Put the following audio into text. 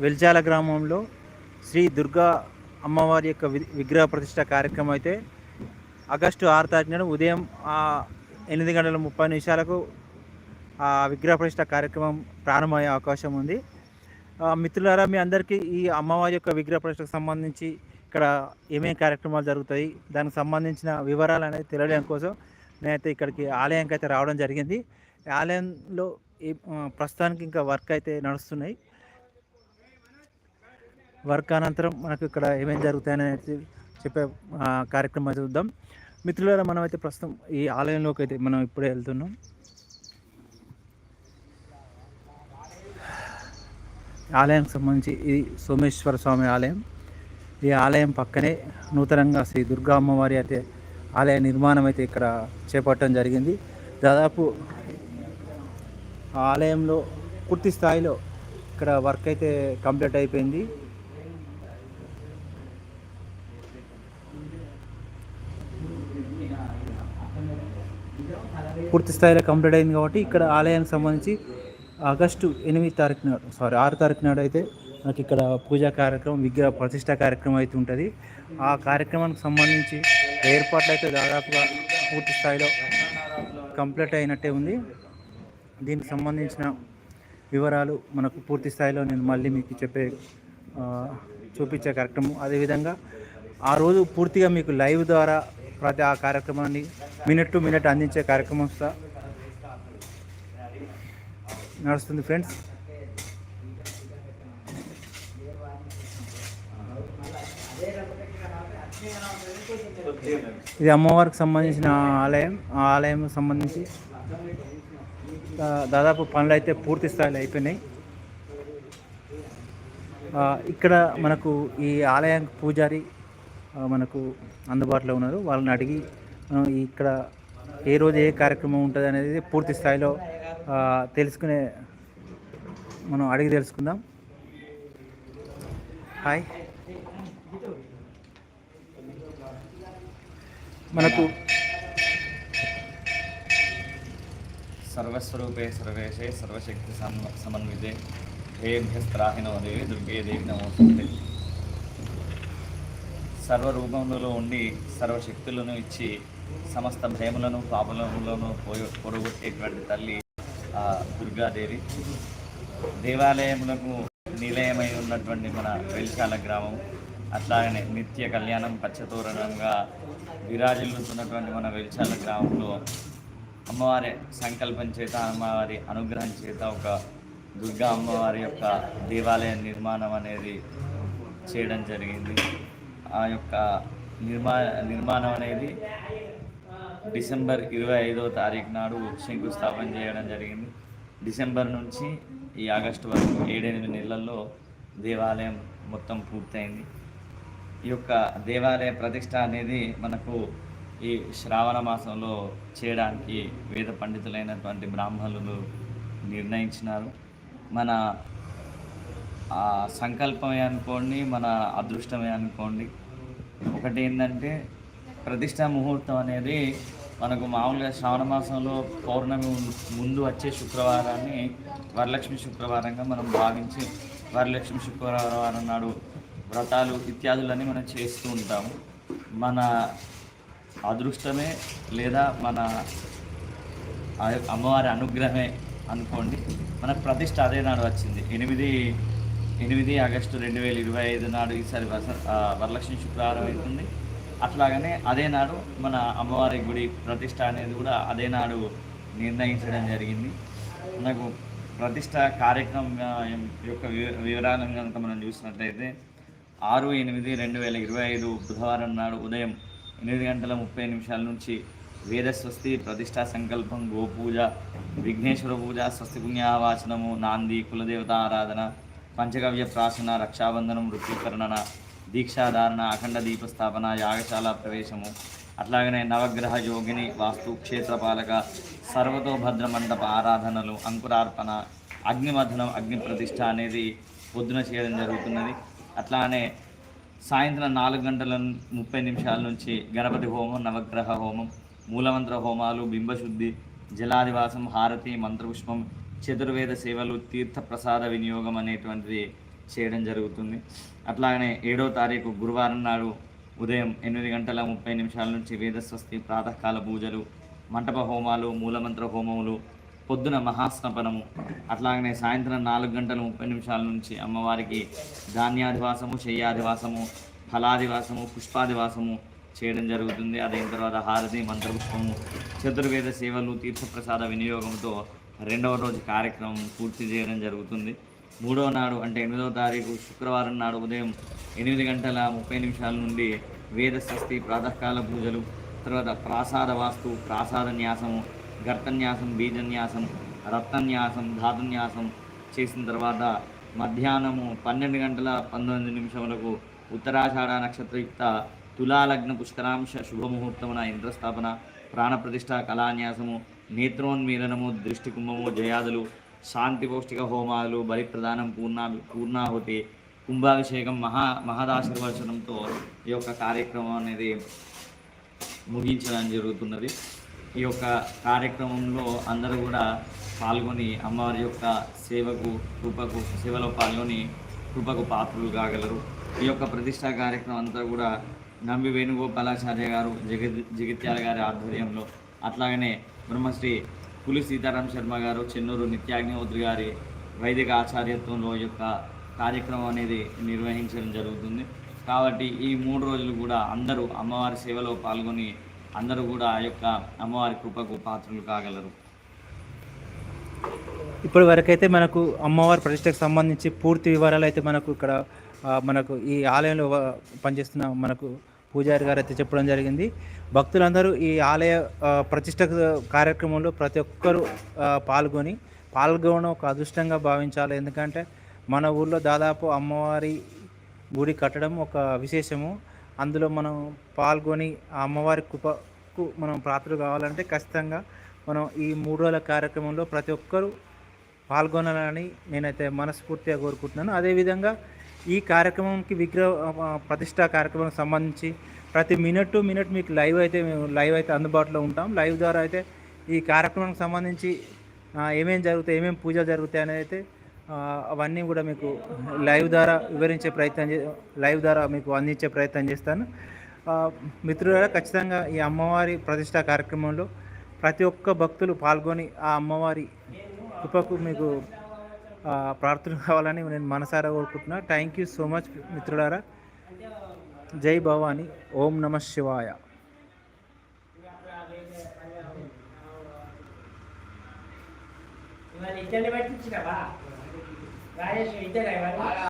వెల్చాల గ్రామంలో శ్రీ దుర్గా అమ్మవారి యొక్క వి- విగ్రహ ప్రతిష్ట కార్యక్రమం అయితే ఆగస్టు ఆరు తారీఖున ఉదయం ఎనిమిది గంటల ముప్పై నిమిషాలకు ఆ విగ్రహ ప్రతిష్ట కార్యక్రమం ప్రారంభమయ్యే అవకాశం ఉంది. మిత్రులారా మీ అందరికీ ఈ అమ్మవారి యొక్క విగ్రహ ప్రతిష్టకు సంబంధించి ఇక్కడ ఏమేమి కార్యక్రమాలు జరుగుతాయి దానికి సంబంధించిన వివరాలు అనేది తెలియడం కోసం నేనైతే ఇక్కడికి ఆలయానికి అయితే రావడం జరిగింది. ఆలయంలో ప్రస్తుతానికి ఇంకా వర్క్ అయితే నడుస్తున్నాయి. వర్క్ అనంతరం మనకు ఇక్కడ ఏమేమి జరుగుతాయని చెప్పే కార్యక్రమం అయితే చూద్దాం. మిత్రులారా మనం అయితే ప్రస్తుతం ఈ ఆలయంలోకి అయితే మనం ఇప్పుడే వెళ్తున్నాం. ఆలయానికి సంబంధించి ఇది సోమేశ్వర స్వామి ఆలయం. ఈ ఆలయం పక్కనే నూతనంగా శ్రీ దుర్గా అమ్మవారి అయితే ఆలయ నిర్మాణం అయితే ఇక్కడ చేపట్టడం జరిగింది. దాదాపు ఆ ఆలయంలో పూర్తి స్థాయిలో ఇక్కడ వర్క్ అయితే కంప్లీట్ అయిపోయింది. పూర్తి స్థాయిలో కంప్లీట్ అయింది కాబట్టి ఇక్కడ ఆలయానికి సంబంధించి ఆగస్టు ఎనిమిది తారీఖు నాడు సారీ ఆరు తారీఖు నాడు అయితే మనకి ఇక్కడ పూజా కార్యక్రమం విగ్రహ ప్రతిష్ట కార్యక్రమం అయితే ఉంటుంది. ఆ కార్యక్రమానికి సంబంధించి ఏర్పాట్లు అయితే దాదాపుగా పూర్తి స్థాయిలో కంప్లీట్ అయినట్టే ఉంది. దీనికి సంబంధించిన వివరాలు మనకు పూర్తి స్థాయిలో నేను మళ్ళీ మీకు చెప్పే చూపించే కార్యక్రమం. అదేవిధంగా ఆ రోజు పూర్తిగా మీకు లైవ్ ద్వారా ప్రతి ఆ కార్యక్రమాన్ని మినిట్ టు మినిట్ అందించే కార్యక్రమం నడుస్తుంది ఫ్రెండ్స్. ఇది అమ్మవారికి సంబంధించిన ఆలయం. ఆ ఆలయం సంబంధించి దాదాపు పనులు అయితే పూర్తి స్థాయిలో అయిపోయినాయి. ఇక్కడ మనకు ఈ ఆలయానికి పూజారి మనకు అందుబాటులో ఉన్నారు. వాళ్ళని అడిగి మనం ఇక్కడ ఏ రోజు ఏ కార్యక్రమం ఉంటుంది అనేది పూర్తి స్థాయిలో తెలుసుకునే మనం అడిగి తెలుసుకుందాం. హాయ్. మనకు సర్వస్వరూపే సర్వేశే సర్వశక్తి సమ- సమన్వితే హేభ్యస్త్రాహినో దేవి దుర్గే దేవి నమోస్తే సర్వరూపములలో ఉండి సర్వశక్తులను ఇచ్చి సమస్త భయములను పాపములను పోయి తల్లి ఆ దుర్గాదేవి. దేవాలయములకు నిలయమై ఉన్నటువంటి మన వెల్చాల గ్రామం అట్లాగనే నిత్య కళ్యాణం పచ్చతోరణంగా విరాజిల్లుతున్నటువంటి మన వెల్చాల గ్రామంలో అమ్మవారి సంకల్పం చేత అమ్మవారి అనుగ్రహం చేత ఒక దుర్గా అమ్మవారి యొక్క దేవాలయ నిర్మాణం అనేది చేయడం జరిగింది. ఆ యొక్క నిర్మా నిర్మాణం అనేది డిసెంబర్ ఇరవై ఐదవ తారీఖు నాడు శంకుస్థాపన చేయడం జరిగింది. డిసెంబర్ నుంచి ఈ ఆగస్టు వరకు ఏడెనిమిది నెలల్లో దేవాలయం మొత్తం పూర్తయింది. ఈ యొక్క దేవాలయ ప్రతిష్ట అనేది మనకు ఈ శ్రావణ మాసంలో చేయడానికి వేద పండితులైనటువంటి బ్రాహ్మణులు నిర్ణయించినారు. మన సంకల్పమే అనుకోండి మన అదృష్టమే అనుకోండి. ఒకటి ఏంటంటే ప్రతిష్టా ముహూర్తం అనేది మనకు మామూలుగా శ్రావణ మాసంలో పౌర్ణమి ముందు- ముందు వచ్చే శుక్రవారాన్ని వరలక్ష్మి శుక్రవారంగా మనం భావించి వరలక్ష్మి శుక్రవారం నాడు వ్రతాలు ఇత్యాదులన్నీ మనం చేస్తూ ఉంటాము మన అదృష్టమే లేదా మన అమ్మవారి అనుగ్రహమే అనుకోండి. మన ప్రతిష్ట అదే నాడు వచ్చింది. ఎనిమిది ఎనిమిది ఆగస్టు రెండు వేల ఇరవై ఐదు నాడు ఈసారి వస వరలక్ష్మి శుక్రవారం అవుతుంది. అట్లాగనే అదే నాడు మన అమ్మవారి గుడి ప్రతిష్ట అనేది కూడా అదే నాడు నిర్ణయించడం జరిగింది. మనకు ప్రతిష్ట కార్యక్రమం యొక్క వివ- వివరాలను కనుక మనం చూసినట్లయితే ఆరు ఎనిమిది రెండు వేల ఇరవై ఐదు బుధవారం నాడు ఉదయం ఎనిమిది గంటల ముప్పై నిమిషాల నుంచి వేదస్వస్తి ప్రతిష్టా సంకల్పం గోపూజ విఘ్నేశ్వర పూజ స్వస్తి పుణ్యావాచనము నాంది కులదేవత ఆరాధన పంచగవ్య ప్రాసన రక్షాబంధనం వృత్తికరణన దీక్షాధారణ అఖండ దీపస్థాపన యాగశాల ప్రవేశము. అట్లాగనే నవగ్రహ యోగిని వాస్తు క్షేత్రపాలక సర్వతోభద్ర మండప ఆరాధనలు అంకురార్పణ అగ్నిమథనం అగ్ని ప్రతిష్ట అనేది పొద్దున చేయడం జరుగుతున్నది. అట్లానే సాయంత్రం నాలుగు గంటల ముప్పై నిమిషాల నుంచి గణపతి హోమం నవగ్రహ హోమం మూలమంత్ర హోమాలు బింబశుద్ధి జలాదివాసం హారతి మంత్రపుష్పం చతుర్వేద సేవలు తీర్థ ప్రసాద వినియోగం అనేటువంటిది చేయడం జరుగుతుంది. అట్లాగనే ఏడో తారీఖు గురువారం నాడు ఉదయం ఎనిమిది గంటల ముప్పై నిమిషాల నుంచి వేదస్వస్తి ప్రాతకాల పూజలు మంటప హోమాలు మూలమంత్ర హోమములు పొద్దున మహాస్నపనము అట్లాగనే సాయంత్రం నాలుగు గంటల ముప్పై నిమిషాల నుంచి అమ్మవారికి ధాన్యాధివాసము శయ్యాధివాసము ఫలాదివాసము పుష్పాదివాసము చేయడం జరుగుతుంది. అదైన తర్వాత హారతి మంత్రపుష్పము చతుర్వేద సేవలు తీర్థప్రసాద వినియోగంతో రెండవ రోజు కార్యక్రమం పూర్తి చేయడం జరుగుతుంది. మూడవ నాడు అంటే ఎనిమిదవ తారీఖు శుక్రవారం నాడు ఉదయం ఎనిమిది గంటల ముప్పై నిమిషాల నుండి వేద స్వస్తి ప్రాతకాల పూజలు తర్వాత ప్రాసాద వాస్తు ప్రాసాద న్యాసము గర్తన్యాసం బీజన్యాసం రత్నన్యాసం ధాతున్యాసం చేసిన తర్వాత మధ్యాహ్నము పన్నెండు గంటల పంతొమ్మిది నిమిషములకు ఉత్తరాషాఢ నక్షత్రయుక్త తులాలగ్న పుష్కరాంశ శుభముహూర్తమున ఇంద్రస్థాపన ప్రాణప్రతిష్ఠ కళాన్యాసము నేత్రోన్మీలనము దృష్టి కుంభము జయాదులు శాంతి పౌష్టిక హోమాలు బలి ప్రదానం పూర్ణా పూర్ణాహుతి కుంభాభిషేకం మహా మహదాశీర్వచనంతో ఈ యొక్క కార్యక్రమం అనేది ముగించడం జరుగుతున్నది. ఈ యొక్క కార్యక్రమంలో అందరూ కూడా పాల్గొని అమ్మవారి యొక్క సేవకు కృపకు సేవలో పాల్గొని కృపకు పాత్రలు కాగలరు. ఈ యొక్క ప్రతిష్టా కార్యక్రమం అంతా కూడా నంబి వేణుగోపాలాచార్య గారు జగత్ జగిత్యాల గారి ఆధ్వర్యంలో అట్లాగనే బ్రహ్మశ్రీ పులి సీతారాం శర్మ గారు చెన్నూరు నిత్యాగ్నిహోత్రి గారి వైదిక ఆచార్యత్వంలో యొక్క కార్యక్రమం అనేది నిర్వహించడం జరుగుతుంది. కాబట్టి ఈ మూడు రోజులు కూడా అందరూ అమ్మవారి సేవలో పాల్గొని అందరూ కూడా ఆ యొక్క అమ్మవారి కృపకు పాత్రలు కాగలరు. ఇప్పటి వరకైతే మనకు అమ్మవారి ప్రతిష్టకు సంబంధించి పూర్తి వివరాలు అయితే మనకు ఇక్కడ మనకు ఈ ఆలయంలో పనిచేస్తున్న మనకు పూజారి గారు అయితే చెప్పడం జరిగింది. భక్తులందరూ ఈ ఆలయ ప్రతిష్ట కార్యక్రమంలో ప్రతి ఒక్కరూ పాల్గొని పాల్గొనడం ఒక అదృష్టంగా భావించాలి. ఎందుకంటే మన ఊళ్ళో దాదాపు అమ్మవారి గుడి కట్టడం ఒక విశేషము. అందులో మనం పాల్గొని ఆ అమ్మవారి కృపకు మనం ప్రాప్తులు కావాలంటే ఖచ్చితంగా మనం ఈ మూడు రోజుల కార్యక్రమంలో ప్రతి ఒక్కరూ పాల్గొనాలని నేనైతే మనస్ఫూర్తిగా కోరుకుంటున్నాను. అదేవిధంగా ఈ కార్యక్రమంకి విగ్రహ ప్రతిష్ట ప్రతిష్టా కార్యక్రమం సంబంధించి ప్రతి మినిట్ టు మినిట్ మీకు లైవ్ అయితే మేము లైవ్ అయితే అందుబాటులో ఉంటాం. లైవ్ ద్వారా అయితే ఈ కార్యక్రమానికి సంబంధించి ఏమేమి జరుగుతాయి ఏమేమి పూజలు జరుగుతాయి అనేది అయితే అవన్నీ కూడా మీకు లైవ్ ద్వారా వివరించే ప్రయత్నం లైవ్ ద్వారా మీకు అందించే ప్రయత్నం చేస్తాను. మిత్రుల మిత్రులారా ఖచ్చితంగా ఈ అమ్మవారి ప్రతిష్టా కార్యక్రమంలో ప్రతి ఒక్క భక్తులు పాల్గొని ఆ అమ్మవారి కృపకు మీకు ప్రార్థన కావాలని నేను మనసారా కోరుకుంటున్నా. థ్యాంక్ యూ సో మచ్ మిత్రులారా. జై భవాని. ఓం నమ శివాయ. ఇద్దరిని పట్టించినవా? రాజేష్ ఇద్దరు